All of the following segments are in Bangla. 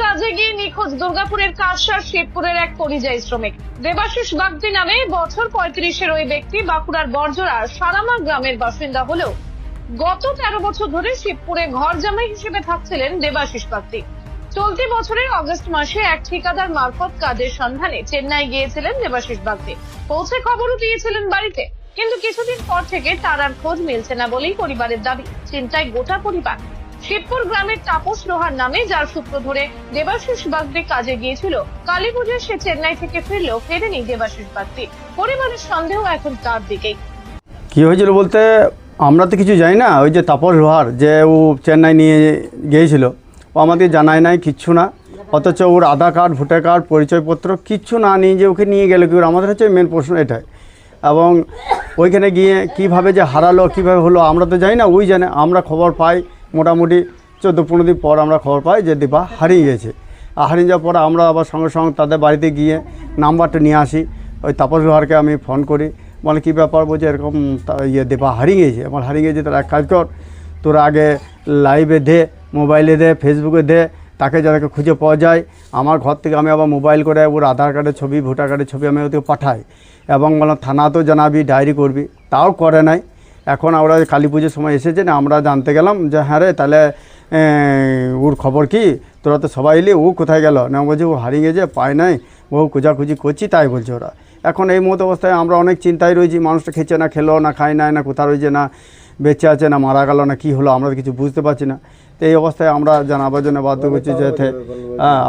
কাজে গিয়ে নিখোঁজ দুর্গাপুরের কাশার শিবপুরের এক পরিযায়ী শ্রমিক। দেবাশিস বাগদি নামে বছর পঁয়ত্রিশের ওই ব্যক্তি বাঁকুড়ার বর্জরা সারামা গ্রামের বাসিন্দা হলেও গত তেরো বছর ধরে শিবপুরে ঘর জামাই হিসেবে থাকছিলেন দেবাশিস বাগদি। চলতি বছরের অগস্ট মাসে এক ঠিকাদার মারফত কাজের সন্ধানে চেন্নাই গিয়েছিলেন দেবাশিস বাগদি। পৌঁছে খবরও দিয়েছিলেন বাড়িতে, কিন্তু কিছুদিন পর থেকে তার আর খোঁজ মিলছে না বলেই পরিবারের দাবি, চিন্তায় গোটা পরিবার শিবপুর গ্রামের তাপস লোহার নামে, যার সূত্র ধরে দেবাশিস বাগদি কাজে গিয়েছিল। কালী পুজোয় সে চেন্নাই থেকে ফিরলেও ফেরেনি দেবাশিস বাগদি। পরিবারের সন্দেহ এখন তার দিকেই। কী হয়েছিল বলতে, আমরা তো কিছু জানি না, ওই যে তাপস লোহার, যে ও চেন্নাই নিয়ে গিয়েছিল। ও আমাদের জানায় নাই কিচ্ছু না, অথচ ওর আধার কার্ড, ভোটার কার্ড, পরিচয়পত্র কিচ্ছু না নিয়ে যে ওকে নিয়ে গেল কি? আমাদের হচ্ছে মেন প্রশ্ন এটাই। এবং ওইখানে গিয়ে কীভাবে যে হারালো, কীভাবে হলো, আমরা তো জানি না, ওই জানে, আমরা খবর পাই। মোটামুটি চোদ্দ পনেরো দিন পর আমরা খবর পাই যে দীপা হারিয়ে গেছে। আর হারিয়ে যাওয়ার পরে আমরা আবার সঙ্গে সঙ্গে তাদের বাড়িতে গিয়ে নাম্বারটা নিয়ে আসি। ওই তাপস লোহারকে আমি ফোন করি। বলে, কী ব্যাপার? বলছে, এরকম ইয়ে দীপা হারিয়ে গেছে। আমার হারিয়ে গেছে, তারা এক কাজ কর, তোরা আগে লাইভে দে মোবাইলে দে ফেসবুকে দে, তাকে যাদেরকে খুঁজে পাওয়া যায়। আমার ঘর থেকে আমি আবার মোবাইল করে ওর আধার কার্ডের ছবি, ভোটার কার্ডের ছবি আমি ওদেরকে পাঠাই এবং বললাম থানাতেও জানাবি ডায়েরি করবি। তাও করে নাই। এখন আমরা কালী পুজোর সময় এসেছে না আমরা জানতে গেলাম যে হ্যাঁ রে, তাহলে ওর খবর কি? তোরা তো সবাই এলি, ও কোথায় গেল? না বলছে, ও হারিয়ে গেছে, পায় নাই ও খোঁজাখুঁজি করছি, তাই বলছে ওরা। এখন এই মতো অবস্থায় আমরা অনেক চিন্তায় রয়েছি, মানুষটা খেছে না, খেলো না, খায় নাই, না কোথা রয়েছে, না বেঁচে আছে, না মারা গেল, না কি হলো, আমরা কিছু বুঝতে পারছি না। তো এই অবস্থায় আমরা জানাবার জন্য বাধ্য করছি যেতে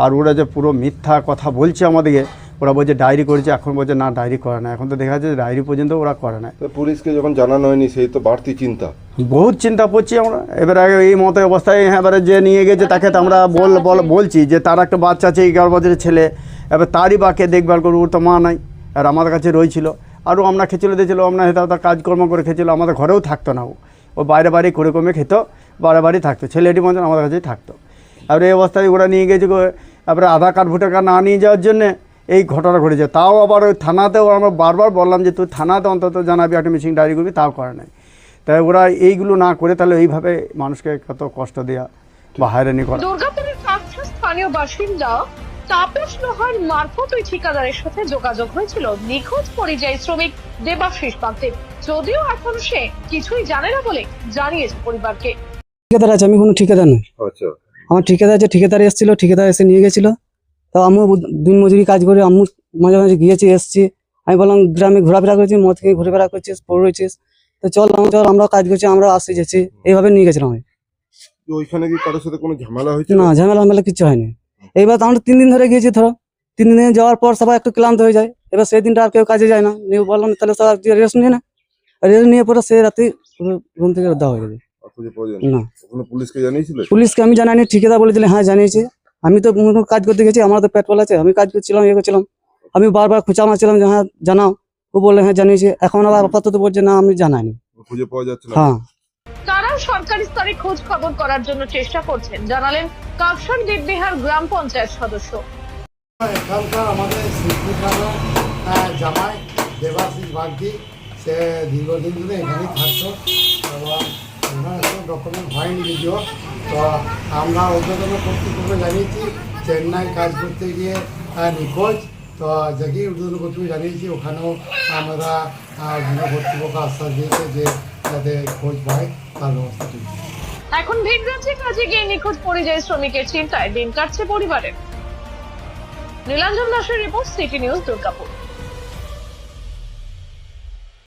আর ওরা যে পুরো মিথ্যা কথা বলছে আমাদেরকে ওরা বলছে ডায়েরি করেছে এখন বলছে না ডায়েরি করে না এখন তো দেখা যাচ্ছে ডায়েরি পর্যন্ত ওরা করে না পুলিশকে যখন জানানো হয়নি সেই তো বাড়তি চিন্তা। বহুত চিন্তা করছি আমরা। এবার আগে এই মতো অবস্থায় হ্যাঁ, এবারে যে নিয়ে গেছে তাকে তো আমরা বল বল বলছি যে তার একটা বাচ্চা আছে এগারো বছরের ছেলে। এবার তারই বাকে দেখভাল করব ওর তো মা নাই আর আমাদের কাছে রয়েছিল। আরও আমরা খেছিল দিয়েছিল আমরা তার কাজকর্ম করে খেয়েছিল আমাদের ঘরেও থাকতো না ও। ও বাইরে বাইরে করে কমে খেত বাইরে বাড়ি থাকতো। ছেলেটি মতন আমাদের কাছেই থাকতো। আর এই অবস্থায় ওরা নিয়ে গেছে তারপরে আধার কার্ড ভোটার কার্ড না নিয়ে যাওয়ার জন্যে এই ঘটনা ঘটেছে। তাও আবার ওই থানাতেও আমরা বারবার বললাম যে তুই থানাতে অন্তত জানাবি একটা মিসিং ডায়েরি করবি তাও করে নাই। তাই ওরা এইগুলো না করে তাহলে এইভাবে মানুষকে কত কষ্ট দেওয়া বা হয়রানি করা। দুর্গাপুরের স্থানীয় বাসিন্দা তাপস লোহার মারফত ওই ঠিকাদারের সাথে যোগাযোগ হয়েছিল। নিখোঁজ পরিযায়ী শ্রমিক দেবাশিস বাগদেব যদিও এখন সে কিছুই জানে না বলে জানিয়েছে পরিবারকে। ঠিকাদার আছে আমি কোনো ঠিকাদার নই। আচ্ছা। আমার ঠিকাদার আছে ঠিকাদার এসেছিল ঠিকাদার এসে নিয়ে গেছিল। তো আমিও দিন মজুরি কাজ করে আমিও মাঝে মাঝে গিয়েছি এসেছি। আমি বললাম গ্রামে ঘোরাফেরা করছি মদ খেয়ে ঘুরে করছিস পড়ে রয়েছিস। তো চল আমরা চল আমরা কাজ করছি আমরা আসতে যাচ্ছি। এইভাবে নিয়ে গেছিলাম আমি। ওইখানে কি কারোর সাথে কোনো ঝামেলা হয়েছিল? না ঝামেলা ঝামেলা কিছু হয়নি। এইবার আমরা তিন দিন ধরে গিয়েছি ধরো। তিন দিনে যাওয়ার পর সবাই একটু ক্লান্ত হয়ে যায়। এবার সেই দিনটা আর কেউ কাজে যায় না। নিয়ে বললাম তাহলে সবাই রেস্ট নিয়ে না। রেস্ট নিয়ে পরে সে রাতে রুম থেকে দেওয়া হয়ে গেছে না। পুলিশকে জানিয়েছিল? পুলিশকে আমি জানাইনি ঠিকাদার বলেছিলেন হ্যাঁ জানিয়েছে। আমি তো কাজ করতে গেছি আমার তো পেট আছে আমি কাজ করছিলাম ইয়ে করছিলাম। আমি বারবার খোঁচা মারছিলাম যে হ্যাঁ জানাও। ও বললে হ্যাঁ জানিয়েছে। এখন আবার আপাতত বলছে না আমি জানাইনি। খুঁজে পাওয়া যাচ্ছে না। হ্যাঁ। তারাও সরকারি স্তরে খোঁজ খবর করার জন্য চেষ্টা করছেন জানালেন কাকসার দেববিহার গ্রাম পঞ্চায়েত সদস্য। এখানকার আমাদের জামাই দেবাশিস বাগদি সে দীর্ঘদিন ধরে এখানেই থাকতো। এবং কোনো ডকুমেন্ট হয়নি যদিও তো আমরা ঊর্ধ্বতন কর্তৃপক্ষকে জানিয়েছি, চেন্নাই কাজ করতে গিয়ে নিখোঁজ, তো যাকে ঊর্ধ্বতন কর্তৃপক্ষ জানিয়েছি, ওখানেও আমরা কর্তৃপক্ষ আশ্বাস দিয়েছে যে যাতে খোঁজ পায় তার ব্যবস্থা চলছে এখন ভিন রাজ্যে কাজে গিয়ে নিখোঁজ পরিযায়ী শ্রমিকের চিন্তায় দিন কাটছে পরিবারের। নীলাঞ্জন দাসের রিপোর্ট সিটি নিউজ দুর্গাপুর।